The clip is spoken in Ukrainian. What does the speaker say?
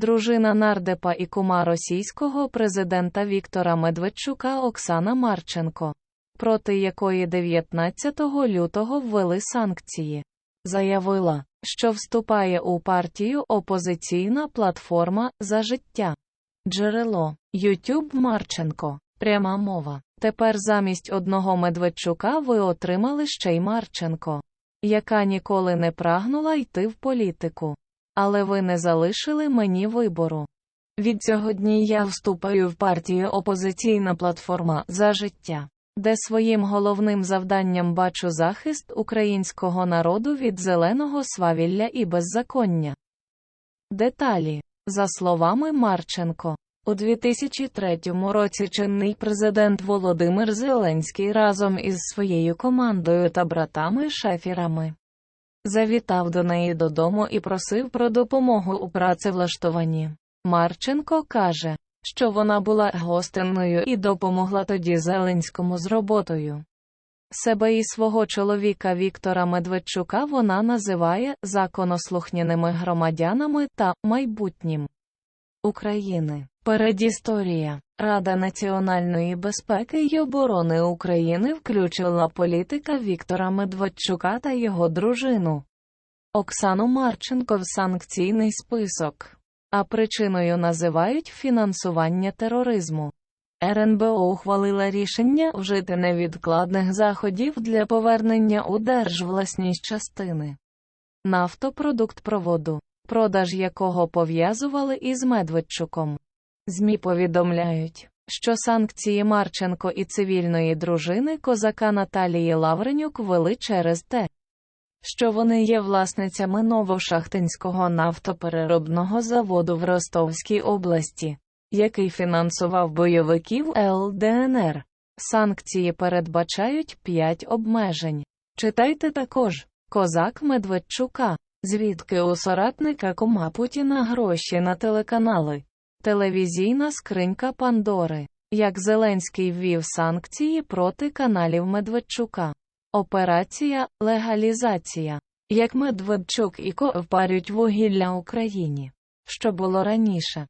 Дружина нардепа і кума російського президента Віктора Медведчука Оксана Марченко, проти якої 19 лютого ввели санкції, заявила, що вступає у партію опозиційна платформа за життя. Джерело Ютюб Марченко. Пряма мова. Тепер замість одного Медведчука ви отримали ще й Марченко, яка ніколи не прагнула йти в політику. Але ви не залишили мені вибору. Від цього дні я вступаю в партію опозиційна платформа за життя, де своїм головним завданням бачу захист українського народу від зеленого свавілля і беззаконня. Деталі. За словами Марченко, у 2003 році чинний президент Володимир Зеленський разом із своєю командою та братами-шефірами завітав до неї додому і просив про допомогу у працевлаштуванні. Марченко каже, що вона була гостинною і допомогла тоді Зеленському з роботою. Себе і свого чоловіка Віктора Медведчука вона називає законослухняними громадянами та майбутнім України. Передісторія Рада національної безпеки й оборони України включила політика Віктора Медведчука та його дружину Оксану Марченко в санкційний список, а причиною називають фінансування тероризму. РНБО ухвалила рішення вжити невідкладних заходів для повернення у держвласність частини нафтопродуктпроводу, продаж якого пов'язували із Медведчуком. ЗМІ повідомляють, що санкції Марченко і цивільної дружини козака Наталії Лавренюк вели через те, що вони є власницями Новошахтинського нафтопереробного заводу в Ростовській області, який фінансував бойовиків ЛДНР. Санкції передбачають п'ять обмежень. Читайте також Козак Медведчука, звідки у соратника Кома Путіна гроші на телеканали. Телевізійна скринька Пандори. Як Зеленський ввів санкції проти каналів Медведчука. Операція легалізація. Як Медведчук і Ко впарюють вугілля Україні. Що було раніше?